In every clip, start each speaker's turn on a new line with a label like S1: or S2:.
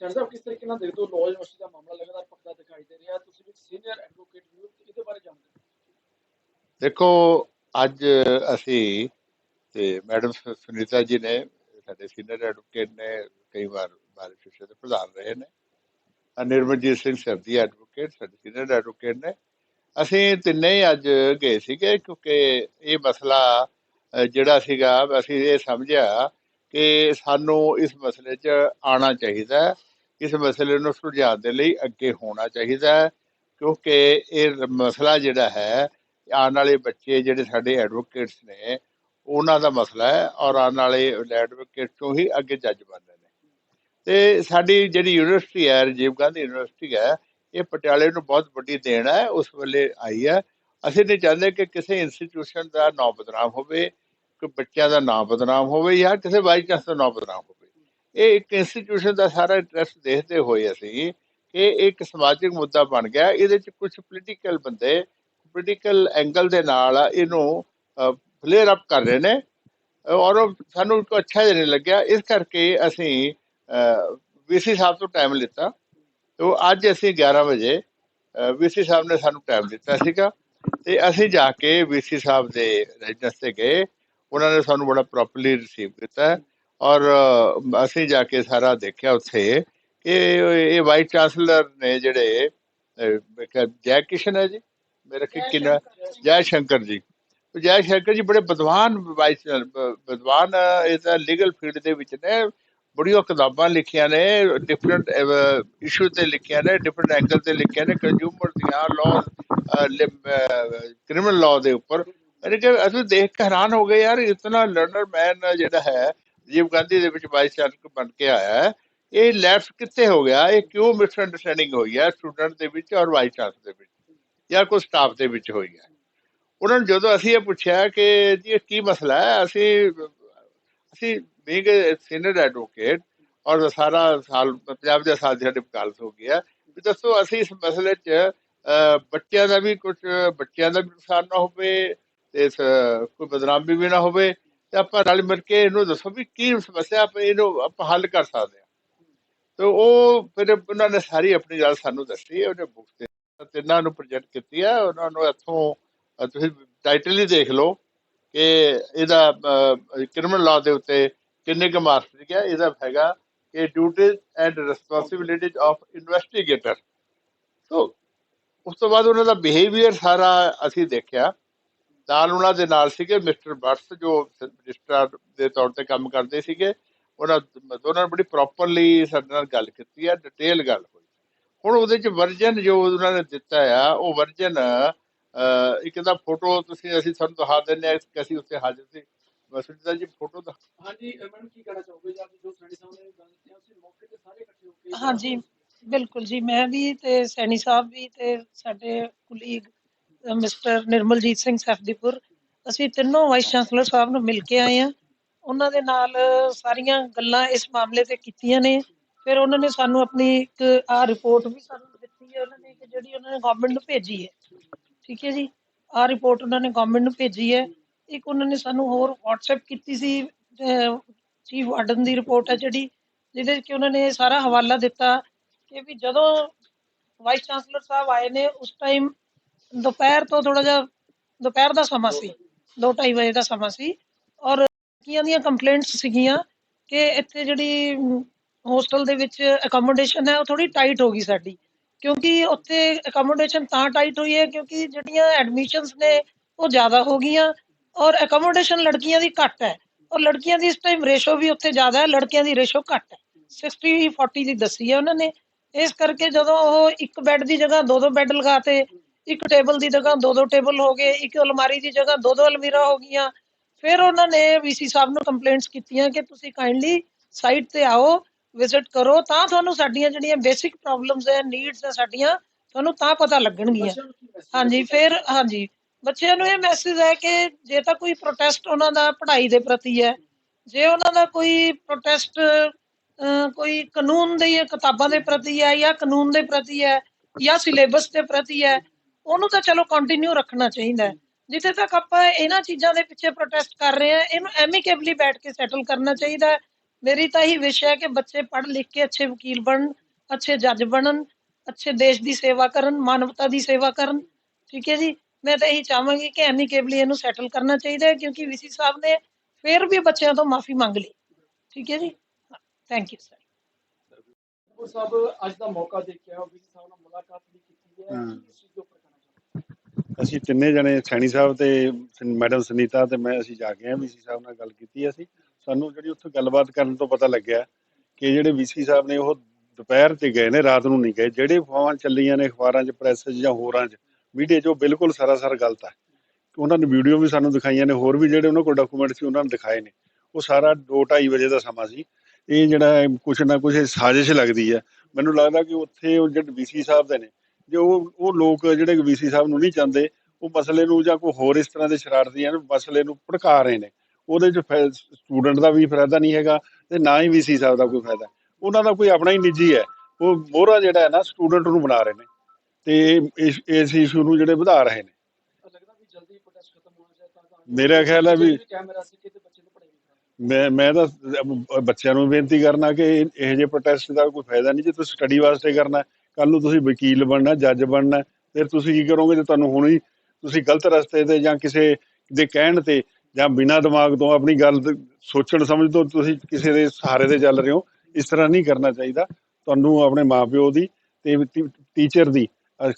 S1: Centre ਸਾਹਿਬ ਕਿਸ ਤਰੀਕੇ ਨਾਲ ਦੇਖਦੇ ਹੋ? ਲਾਅ ਯੂਨੀਵਰਸਿਟੀ ਦਾ ਮਾਮਲਾ ਲਗਾਤਾਰ ਪੱਕਦਾ ਦਿਖਾਈ ਦੇ ਰਿਹਾ ਤੁਸੀਂ ਵੀ ਸੀਨੀਅਰ ਐਡਵੋਕੇਟ ਹੋ ਇਹਦੇ ਬਾਰੇ ਜਾਣਦੇ
S2: ਦੇਖੋ, ਅੱਜ ਅਸੀਂ ਤੇ ਮੈਡਮ ਸੁਨੀਤਾ ਜੀ ਨੇ, ਸਾਡੇ ਸੀਨੀਅਰ ਐਡਵੋਕੇਟ ਨੇ ਕਈ ਵਾਰ ਬਾਰ ਸ਼ਿਸ਼ੇ ਦੇ ਪ੍ਰਧਾਨ ਰਹੇ ਨੇ। ਨਿਰਮਲਜੀਤ ਸਿੰਘ ਸਰਦੀ ਐਡਵੋਕੇਟ ਸਾਡੇ ਸੀਨੀਅਰ ਐਡਵੋਕੇਟ ਨੇ। ਅਸੀਂ ਤਿੰਨੇ ਹੀ ਅੱਜ ਗਏ ਸੀਗੇ ਕਿਉਂਕਿ ਇਹ ਮਸਲਾ ਜਿਹੜਾ ਸੀਗਾ, ਅਸੀਂ ਇਹ ਸਮਝਿਆ ਕਿ ਸਾਨੂੰ ਇਸ ਮਸਲੇ 'ਚ ਆਉਣਾ ਚਾਹੀਦਾ ਹੈ। ਇਸ ਮਸਲੇ ਨੂੰ ਸੁਲਝਾਉਣ ਦੇ ਲਈ ਅੱਗੇ ਹੋਣਾ ਚਾਹੀਦਾ ਹੈ, ਕਿਉਂਕਿ ਇਹ ਮਸਲਾ ਜਿਹੜਾ ਹੈ, ਆਉਣ ਵਾਲੇ ਬੱਚੇ ਜਿਹੜੇ ਸਾਡੇ ਐਡਵੋਕੇਟਸ ਨੇ, ਉਹਨਾਂ ਦਾ ਮਸਲਾ ਹੈ ਔਰ ਆਉਣ ਵਾਲੇ ਐਡਵੋਕੇਟ ਤੋਂ ਹੀ ਅੱਗੇ ਜੱਜ ਬਣਦੇ ਨੇ। ਤੇ ਸਾਡੀ ਜਿਹੜੀ ਯੂਨੀਵਰਸਿਟੀ ਹੈ, ਰਾਜੀਵ ਗਾਂਧੀ ਯੂਨੀਵਰਸਿਟੀ ਹੈ, ਇਹ ਪਟਿਆਲੇ ਨੂੰ ਬਹੁਤ ਵੱਡੀ ਦੇਣ ਹੈ, ਉਸ ਵੇਲੇ ਆਈ ਹੈ। ਅਸੀਂ ਨਹੀਂ ਚਾਹੁੰਦੇ ਕਿ ਕਿਸੇ ਇੰਸਟੀਟਿਊਸ਼ਨ ਦਾ ਨਾਮ ਬਦਨਾਮ ਹੋਵੇ ਕਿ ਬੱਚਿਆਂ ਦਾ ਨਾਮ ਬਦਨਾਮ ਹੋਵੇ ਜਾਂ ਕਿਸੇ ਵਾਈਸ ਚਾਂਸ ਦਾ ਨਾਮ ਬਦਨਾਮ ਹੋਵੇ। ਇਹ ਇੱਕ ਇੰਸਟੀਟਿਊਸ਼ਨ ਦਾ ਸਾਰਾ ਇੰਟਰਸਟ ਦੇਖਦੇ ਹੋਏ ਅਸੀਂ ਕਿ ਇਹ ਇੱਕ ਸਮਾਜਿਕ ਮੁੱਦਾ ਬਣ ਗਿਆ। ਇਹਦੇ ਚ ਕੁਝ ਪੋਲੀਟੀਕਲ ਬੰਦੇ ਪੋਲੀਟੀਕਲ ਐਂਗਲ ਦੇ ਨਾਲ ਇਹਨੂੰ ਫਲੇਅਰ ਅਪ ਕਰ ਰਹੇ ਨੇ ਔਰ ਉਹ ਸਾਨੂੰ ਕੋਈ ਅੱਛਾ ਜਿਹਾ ਨਹੀਂ ਲੱਗਿਆ। ਇਸ ਕਰਕੇ ਅਸੀਂ ਵੀਸੀ ਸਾਹਿਬ ਤੋਂ ਟਾਈਮ ਲਿੱਤਾ। ਤੇ ਅੱਜ ਅਸੀਂ 11 ਵਜੇ ਵੀਸੀ ਸਾਹਿਬ ਨੇ ਸਾਨੂੰ ਟਾਈਮ ਦਿੱਤਾ ਸੀਗਾ। ਤੇ ਅਸੀਂ ਜਾ ਕੇ ਵੀਸੀ ਸਾਹਿਬ ਦੇ ਰੈਜ਼ੀਡੈਂਸ ਤੇ ਗਏ। ਉਹਨਾਂ ਨੇ ਸਾਨੂੰ ਬੜਾ ਪ੍ਰੋਪਰਲੀ ਰਿਸੀਵ ਕੀਤਾ ਔਰ ਅਸੀਂ ਜਾ ਕੇ ਸਾਰਾ ਦੇਖਿਆ ਉੱਥੇ। ਕਿ ਇਹ ਵਾਈਸ ਚਾਂਸਲਰ ਨੇ ਜਿਹੜੇ ਜੈ ਕਿਸ਼ਨ ਹੈ ਜੀ? ਮੇਰੇ ਖਿਆਲ ਕਿਨਾ? ਜੈ। ਸ਼ੰਕਰ ਜੀ। ਜੈ ਸ਼ੰਕਰ ਜੀ ਬੜੇ ਵਿਦਵਾਨ ਵਾਈਸ ਵਿਦਵਾਨ ਇਹ ਤਾਂ ਲੀਗਲ ਫੀਲਡ ਦੇ ਵਿੱਚ ਨੇ। ਬੜੀਆਂ ਕਿਤਾਬਾਂ ਲਿਖੀਆਂ ਨੇ ਡਿਫਰੈਂਟ ਇਸ਼ੂ ਤੇ ਲਿਖੀਆਂ ਨੇ ਡਿਫਰੈਂਟ ਐਂਗਲ ਤੇ ਲਿਖੀਆਂ ਨੇ ਕੰਜ਼ਿਊਮਰ ਦੀਆਂ ਲਾਅ ਕ੍ਰਿਮੀਨਲ ਲਾਅ ਦੇ ਉੱਪਰ। ਅਰੇ ਕਿ ਅਸੀਂ ਦੇਖ ਕੇ ਹੈਰਾਨ ਹੋ ਗਏ ਯਾਰ ਇਤਨਾ ਲਰਨਰ ਮੈਨ ਜਿਹੜਾ ਹੈ ਰਾਜੀਵ ਗਾਂਧੀ ਦੇ ਵਿੱਚ ਵਾਈਸ ਚਾਂਸਲਰ ਬਣ ਕੇ ਆਇਆ ਇਹ ਲੈਫਟ ਕਿੱਥੇ ਹੋ ਗਿਆ? ਇਹ ਕਿਉਂ ਮਿਸ ਅੰਡਰਸਟੈਂਡਿੰਗ ਹੋਈ ਹੈ ਸਟੂਡੈਂਟ ਦੇ ਵਿੱਚ ਔਰ ਵਾਈਸ ਚਾਂਸਲਰ ਦੇ ਵਿੱਚ? ਜਾਂ ਕੋਈ ਸਟਾਫ ਦੇ ਵਿੱਚ ਹੋਈ ਹੈ? ਉਹਨਾਂ ਨੂੰ ਜਦੋਂ ਅਸੀਂ ਇਹ ਪੁੱਛਿਆ ਕਿ ਜੀ ਇਹ ਕੀ ਮਸਲਾ ਹੈ ਅਸੀਂ ਅਸੀਂ ਬੀਇੰਗ ਸੀਨੀਅਰ ਐਡਵੋਕੇਟ ਔਰ ਸਾਰਾ ਸਾਲ ਪੰਜਾਬ ਦੇ ਸਾਲ ਦੀ ਸਾਡੀ ਹੋ ਗਿਆ ਵੀ ਦੱਸੋ ਅਸੀਂ ਇਸ ਮਸਲੇ 'ਚ ਅਹ, ਬੱਚਿਆਂ ਦਾ ਵੀ ਕੁਝ ਬੱਚਿਆਂ ਦਾ ਵੀ ਨੁਕਸਾਨ ਨਾ ਹੋਵੇ ਤੇ ਕੋਈ ਬਦਨਾਮੀ ਵੀ ਨਾ ਹੋਵੇ ਤੇ ਆਪਾਂ ਰਲ ਮਿਲ ਕੇ ਇਹਨੂੰ ਦੱਸੋ ਵੀ ਕੀ ਸਮੱਸਿਆ ਆਪਾਂ ਇਹਨੂੰ ਆਪਾਂ ਹੱਲ ਕਰ ਸਕਦੇ ਹਾਂ। ਤੇ ਉਹ ਫਿਰ ਉਹਨਾਂ ਨੇ ਸਾਰੀ ਆਪਣੀ ਗੱਲ ਸਾਨੂੰ ਦੱਸੀ, ਉਹਨੇ ਬੁੱਕ ਤੇ ਤਿੰਨਾਂ ਨੂੰ ਪ੍ਰੋਜੈਕਟ ਕੀਤੀ ਹੈ ਉਹਨਾਂ ਨੂੰ ਇੱਥੋਂ ਤੁਸੀਂ ਟਾਈਟਲ ਹੀ ਦੇਖ ਲਓ ਕਿ ਇਹਦਾ ਕ੍ਰਿਮੀਨਲ ਲਾ ਦੇ ਉੱਤੇ ਕਿੰਨੇ ਕੁ ਮਾਰਕਸ ਗਿਆ ਇਹਦਾ ਹੈਗਾ ਕਿ duties and responsibilities of investigator so ਉਸ ਤੋਂ ਬਾਅਦ ਉਹਨਾਂ ਦਾ ਬਿਹੇਵੀਅਰ ਸਾਰਾ ਅਸੀਂ ਦੇਖਿਆ। ਨਾਲ ਉਹਨਾਂ ਦੇ ਨਾਲ ਸੀਗੇ ਮਿਸਟਰ ਬਟਸ ਜੋ ਰਜਿਸਟਰਾਰ ਦੇ ਤੌਰ ਤੇ ਕੰਮ ਕਰਦੇ ਸੀਗੇ। ਉਹਨਾਂ ਦੋਨਾਂ ਨੇ ਬੜੀ ਪ੍ਰੋਪਰਲੀ ਸਾਡੇ ਨਾਲ ਗੱਲ ਕੀਤੀ ਹੈ ਡਿਟੇਲ ਗੱਲ ਹੋਈ। ਹੁਣ ਉਹਦੇ ਚ ਵਰਜਨ ਜੋ ਉਹਨਾਂ ਨੇ ਦਿੱਤਾ ਆ ਉਹ ਵਰਜਨ ਇੱਕ ਦਾ ਫੋਟੋ ਤੁਸੀਂ ਅਸੀਂ ਤੁਹਾਨੂੰ ਦਿਖਾ ਦਿੰਦੇ ਆ ਕਿ ਅਸੀਂ ਉੱਥੇ ਹਾਜ਼ਰ ਸੀ। ਵਸੁੰਧਰਾ ਜੀ ਫੋਟੋ ਦਾ
S1: ਹਾਂਜੀ ਮੈਡਮ ਕੀ ਕਹਿਣਾ ਚਾਹੋਗੇ? ਜੀ ਜੋ ਸੈਣੀ ਸਾਹਿਬ ਨੇ ਗੱਲ ਕੀਤੀ ਅਸੀਂ ਮੌਕੇ ਤੇ ਸਾਰੇ ਇਕੱਠੇ ਹੋ ਕੇ
S3: ਹਾਂਜੀ ਬਿਲਕੁਲ ਜੀ ਮੈਂ ਵੀ ਤੇ ਸੈਣੀ ਸਾਹਿਬ ਵੀ ਤੇ ਸਾਡੇ ਕੁਲੀਗ ਮਿਸਟਰ ਨਿਰਮਲਜੀਤ ਸਿੰਘ ਸੈਫਦੀਪੁਰ ਅਸੀਂ ਤਿੰਨੋਂ ਵਾਈਸ ਚਾਂਸਲਰ ਸਾਹਿਬ ਨੂੰ ਮਿਲ ਕੇ ਆਏ ਆ ਉਹਨਾਂ ਦੇ ਨਾਲ ਸਾਰੀਆਂ ਗੱਲਾਂ ਇਸ ਮਾਮਲੇ ਤੇ ਕੀਤੀਆਂ ਨੇ। ਫਿਰ ਉਹਨਾਂ ਨੇ ਸਾਨੂੰ ਆਪਣੀ ਇੱਕ ਆ ਰਿਪੋਰਟ ਵੀ ਸਾਨੂੰ ਦਿੱਤੀ ਹੈ। ਉਹਨਾਂ ਨੇ ਕਿ ਜਿਹੜੀ ਉਹਨਾਂ ਨੇ ਗਵਰਨਮੈਂਟ ਨੂੰ ਭੇਜੀ ਹੈ। ਠੀਕ ਹੈ ਜੀ? ਆ ਰਿਪੋਰਟ ਉਹਨਾਂ ਨੇ ਗਵਰਨਮੈਂਟ ਨੂੰ ਭੇਜੀ ਹੈ। ਇੱਕ ਉਹਨਾਂ ਨੇ ਸਾਨੂੰ ਹੋਰ WhatsApp ਕੀਤੀ ਸੀ ਚੀਫ ਵਾਰਡਨ ਦੀ ਰਿਪੋਰਟ ਹੈ ਜਿਹੜੀ, ਜਿਹਦੇ ਕਿ ਉਹਨਾਂ ਨੇ ਸਾਰਾ ਹਵਾਲਾ ਦਿੱਤਾ ਕਿ ਵੀ ਜਦੋਂ ਵਾਈਸ ਚਾਂਸਲਰ ਸਾਹਿਬ ਆਏ ਨੇ, ਉਸ ਟਾਈਮ ਦੁਪਹਿਰ ਤੋਂ ਥੋੜਾ ਜਿਹਾ, ਦੁਪਹਿਰ ਦਾ ਸਮਾਂ ਸੀ 2:30 ਵਜੇ ਦਾ ਸਮਾਂ ਸੀ ਔਰ ਕੀਆਂ ਦੀਆਂ ਕੰਪਲੇਂਟਸ ਸੀਗੀਆਂ ਕਿ ਇੱਥੇ ਜਿਹੜੀ ਹੋਸਟਲ ਦੇ ਵਿੱਚ ਅਕਮੋਡੇਸ਼ਨ ਹੈ ਉਹ ਥੋੜੀ ਟਾਈਟ ਹੋ ਗਈ ਸਾਡੀ, ਕਿਉਂਕਿ ਉੱਥੇ ਅਕਮੋਡੇਸ਼ਨ ਤਾਂ ਟਾਈਟ ਹੋਈ ਹੈ ਕਿਉਂਕਿ ਜਿਹੜੀਆਂ ਐਡਮਿਸ਼ਨਸ ਨੇ ਉਹ ਜ਼ਿਆਦਾ ਹੋ ਗਈਆਂ ਔਰ ਅਕਮੋਡੇਸ਼ਨ ਲੜਕੀਆਂ ਦੀ ਘੱਟ ਹੈ ਔਰ ਲੜਕੀਆਂ ਦੀ ਇਸ ਟਾਈਮ ਰੇਸ਼ੋ ਵੀ ਉੱਥੇ ਜ਼ਿਆਦਾ ਹੈ, ਲੜਕਿਆਂ ਦੀ ਰੇਸ਼ੋ ਘੱਟ ਹੈ 60 40 ਦੀ ਦੱਸੀ ਹੈ ਉਹਨਾਂ ਨੇ, ਇਸ ਕਰਕੇ ਜਦੋਂ ਉਹ ਇੱਕ ਬੈੱਡ ਦੀ ਜਗ੍ਹਾ ਦੋ ਦੋ ਬੈੱਡ ਲਗਾਤੇ ਇੱਕ ਟੇਬਲ ਦੀ ਜਗ੍ਹਾ ਦੋ ਦੋ ਟੇਬਲ ਹੋ ਗਏ ਇੱਕ ਅਲਮਾਰੀ ਦੀ ਜਗ੍ਹਾ ਦੋ ਦੋ ਅਲਮੀਰਾ ਹੋ ਗਈਆਂ। ਫਿਰ ਉਹਨਾਂ ਨੇ ਵੀਸੀ ਸਾਹਿਬ ਨੂੰ ਕੰਪਲੇਂਟਸ ਕੀਤੀਆਂ ਕਿ ਤੁਸੀਂ ਕਾਈਂਡਲੀ ਸਾਈਟ ਤੇ ਆਓ ਵਿਜ਼ਿਟ ਕਰੋ ਤਾਂ ਤੁਹਾਨੂੰ ਸਾਡੀਆਂ ਜਿਹੜੀਆਂ ਬੇਸਿਕ ਪ੍ਰੋਬਲਮਸ ਹੈ ਨੀਡਸ ਹੈ ਸਾਡੀਆਂ ਤੁਹਾਨੂੰ ਤਾਂ ਪਤਾ ਲੱਗਣਗੀਆਂ। ਹਾਂਜੀ ਫਿਰ ਹਾਂਜੀ ਬੱਚਿਆਂ ਨੂੰ ਇਹ ਮੈਸੇਜ ਹੈ ਕਿ ਜੇ ਤਾਂ ਕੋਈ ਪ੍ਰੋਟੈਸਟ ਉਹਨਾਂ ਦਾ ਪੜ੍ਹਾਈ ਦੇ ਪ੍ਰਤੀ ਹੈ ਜੇ ਉਹਨਾਂ ਦਾ ਕੋਈ ਪ੍ਰੋਟੈਸਟ ਕੋਈ ਕਾਨੂੰਨ ਦੀ ਕਿਤਾਬਾਂ ਦੇ ਪ੍ਰਤੀ ਹੈ ਜਾਂ ਕਾਨੂੰਨ ਦੇ ਪ੍ਰਤੀ ਹੈ ਜਾਂ ਸਿਲੇਬਸ ਦੇ ਪ੍ਰਤੀ ਹੈ ਉਹਨੂੰ ਤਾਂ ਚਲੋ ਕੰਟੀਨਿਊ ਰੱਖਣਾ ਚਾਹੀਦਾ ਹੈ। ਜਿੱਥੇ ਤੱਕ ਆਪਾਂ ਇਹਨਾਂ ਚੀਜ਼ਾਂ ਦੇ ਪਿੱਛੇ ਪ੍ਰੋਟੈਸਟ ਕਰ ਰਹੇ ਹਾਂ ਇਹਨੂੰ ਐਮੀਕੇਬਲੀ ਬੈਠ ਕੇ ਸੈਟਲ ਕਰਨਾ ਚਾਹੀਦਾ ਹੈ। ਮੇਰੀ ਤਾਂ ਇਹੀ ਵਿਸ਼ ਹੈ ਕਿ ਬੱਚੇ ਪੜ੍ਹ ਲਿਖ ਕੇ ਅੱਛੇ ਵਕੀਲ ਬਣਨ ਅੱਛੇ ਜੱਜ ਬਣਨ ਅੱਛੇ ਦੇਸ਼ ਦੀ ਸੇਵਾ ਕਰਨ ਮਾਨਵਤਾ ਦੀ ਸੇਵਾ ਕਰਨ। ਠੀਕ ਹੈ ਜੀ? ਮੈਂ ਤਾਂ ਇਹੀ ਚਾਹਾਂਗੀ ਕਿ ਐਮੀਕੇਬਲੀ ਇਹਨੂੰ ਸੈਟਲ ਕਰਨਾ ਚਾਹੀਦਾ ਹੈ ਕਿਉਂਕਿ ਵੀਸੀ ਸਾਹਿਬ ਨੇ ਫਿਰ ਵੀ ਬੱਚਿਆਂ ਤੋਂ ਮਾਫੀ ਮੰਗ ਲਈ। ਠੀਕ ਹੈ ਜੀ? ਥੈਂਕ ਯੂ ਸਰ
S1: ਉਹ ਸਭ ਅੱਜ ਦਾ ਮੌਕਾ ਦੇਖਿਆ ਵੀਰ ਸਾਹਿਬ ਨਾਲ ਮੁਲਾਕਾਤ ਵੀ ਕੀਤੀ ਹੈ।
S4: ਹਾਂ।
S1: ਇਸ ਚੀਜ਼ ਦੇ ਉੱਪਰ
S4: ਅਸੀਂ ਤਿੰਨੇ ਜਣੇ, ਸੈਣੀ ਸਾਹਿਬ ਤੇ ਮੈਡਮ ਸੁਨੀਤਾ ਤੇ ਮੈਂ ਅਸੀਂ ਜਾ ਕੇ ਆ ਵੀਸੀ ਸਾਹਿਬ ਨਾਲ ਗੱਲ ਕੀਤੀ ਅਸੀਂ। ਸਾਨੂੰ ਜਿਹੜੀ ਉੱਥੇ ਗੱਲਬਾਤ ਕਰਨ ਤੋਂ ਪਤਾ ਲੱਗਿਆ ਕਿ ਜਿਹੜੇ ਵੀਸੀ ਸਾਹਿਬ ਨੇ ਉਹ ਦੁਪਹਿਰ ਤੇ ਗਏ ਨੇ, ਰਾਤ ਨੂੰ ਨਹੀਂ ਗਏ। ਜਿਹੜੇ ਅਫਵਾਹਾਂ ਚੱਲੀਆਂ ਨੇ, ਅਖਬਾਰਾਂ 'ਚ, ਪ੍ਰੈਸ 'ਚ ਜਾਂ ਹੋਰਾਂ 'ਚ, ਮੀਡੀਆ 'ਚ, ਉਹ ਬਿਲਕੁਲ ਸਰਾਸਰ ਗਲਤ ਹੈ ਉਹਨਾਂ ਨੇ ਵੀਡੀਓ ਵੀ ਸਾਨੂੰ ਦਿਖਾਈਆਂ ਨੇ, ਹੋਰ ਵੀ ਜਿਹੜੇ ਉਹਨਾਂ ਕੋਲ ਡਾਕੂਮੈਂਟ ਸੀ, ਉਹਨਾਂ ਨੇ ਦਿਖਾਏ ਨੇ। ਉਹ ਸਾਰਾ 2:30 ਵਜੇ ਦਾ ਸਮਾਂ ਸੀ। ਇਹ ਜਿਹੜਾ ਕੁਛ ਨਾ ਕੁਛ ਇਹ ਸਾਜ਼ਿਸ਼ ਲੱਗਦੀ ਹੈ ਮੈਨੂੰ ਲੱਗਦਾ ਕਿ ਉੱਥੇ ਉਹ ਜਿਹੜੇ ਵੀਸੀ ਸਾਹਿਬ ਦੇ ਨੇ ਜੋ ਉਹ ਉਹ ਲੋਕ ਜਿਹੜੇ ਵੀਸੀ ਸਾਹਿਬ ਨੂੰ ਨਹੀਂ ਚਾਹੁੰਦੇ ਉਹ ਮਸਲੇ ਨੂੰ ਜਾਂ ਕੋਈ ਹੋਰ ਇਸ ਤਰ੍ਹਾਂ ਦੇ ਸ਼ਰਾਰਤੀਆਂ ਨੂੰ ਮਸਲੇ ਨੂੰ ਭੜਕਾ ਰਹੇ ਨੇ। ਉਹਦੇ ਚ ਸਟੂਡੈਂਟ ਦਾ ਵੀ ਫਾਇਦਾ ਨਹੀਂ ਹੈਗਾ ਤੇ ਨਾ ਹੀ ਵੀਸੀ ਸਾਹਿਬ ਦਾ ਕੋਈ ਫਾਇਦਾ। ਉਹਨਾਂ ਦਾ ਕੋਈ ਆਪਣਾ ਹੀ ਨਿੱਜੀ ਹੈ। ਉਹ ਮੋਹਰਾ ਜਿਹੜਾ ਹੈ ਨਾ ਸਟੂਡੈਂਟ ਨੂੰ ਬਣਾ ਰਹੇ ਨੇ। ਤੇ ਇਸ ਇਸ ਇਸ਼ੂ ਨੂੰ ਜਿਹੜੇ ਵਧਾ ਰਹੇ ਨੇ। ਮੇਰਾ ਖਿਆਲ ਹੈ ਵੀ- ਮੈਂ ਮੈਂ ਤਾਂ ਬੱਚਿਆਂ ਨੂੰ ਬੇਨਤੀ ਕਰਨਾ ਕਿ ਇਹ ਜਿਹੇ ਪ੍ਰੋਟੈਸਟ ਦਾ ਕੋਈ ਫਾਇਦਾ ਨਹੀਂ ਜੇ ਤੁਸੀਂ ਸਟੱਡੀ ਵਾਸਤੇ ਕਰਨਾ ਕੱਲ ਨੂੰ ਤੁਸੀਂ ਵਕੀਲ ਬਣਨਾ, ਜੱਜ ਬਣਨਾ, ਫਿਰ ਤੁਸੀਂ ਕੀ ਕਰੋਗੇ ਜੇ ਤੁਹਾਨੂੰ ਹੁਣ ਹੀ ਤੁਸੀਂ ਗਲਤ ਰਸਤੇ ਤੇ ਜਾਂ ਕਿਸੇ ਦੇ ਕਹਿਣ ਤੇ ਜਾਂ ਬਿਨਾਂ ਦਿਮਾਗ ਤੋਂ ਆਪਣੀ ਗੱਲ ਸੋਚਣ ਸਮਝ ਤੋਂ ਤੁਸੀਂ ਕਿਸੇ ਦੇ ਸਹਾਰੇ ਤੇ ਚੱਲ ਰਹੇ ਹੋ, ਇਸ ਤਰ੍ਹਾਂ ਨਹੀਂ ਕਰਨਾ ਚਾਹੀਦਾ। ਤੁਹਾਨੂੰ ਆਪਣੇ ਮਾਪਿਓ ਦੀ ਤੇ ਟੀਚਰ ਦੀ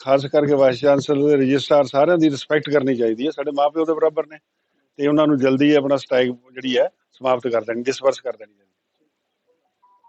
S4: ਖਾਸ ਕਰਕੇ ਵਾਈਸ ਚਾਂਸਲਰ ਦੇ ਰਜਿਸਟਰਾਰ ਸਾਰਿਆਂ ਦੀ ਰਿਸਪੈਕਟ ਕਰਨੀ ਚਾਹੀਦੀ ਹੈ, ਸਾਡੇ ਮਾਪਿਓ ਦੇ ਬਰਾਬਰ ਨੇ। ਤੇ ਉਹਨਾਂ ਨੂੰ ਜਲਦੀ ਆਪਣਾ ਸਟਾਈਕ ਜਿਹੜੀ ਹੈ ਸਮਾਪਤ ਕਰ ਦੇਣੀ ਡਿਸਪਰਸ ਕਰ ਦੇਣੀ ਚਾਹੀਦੀ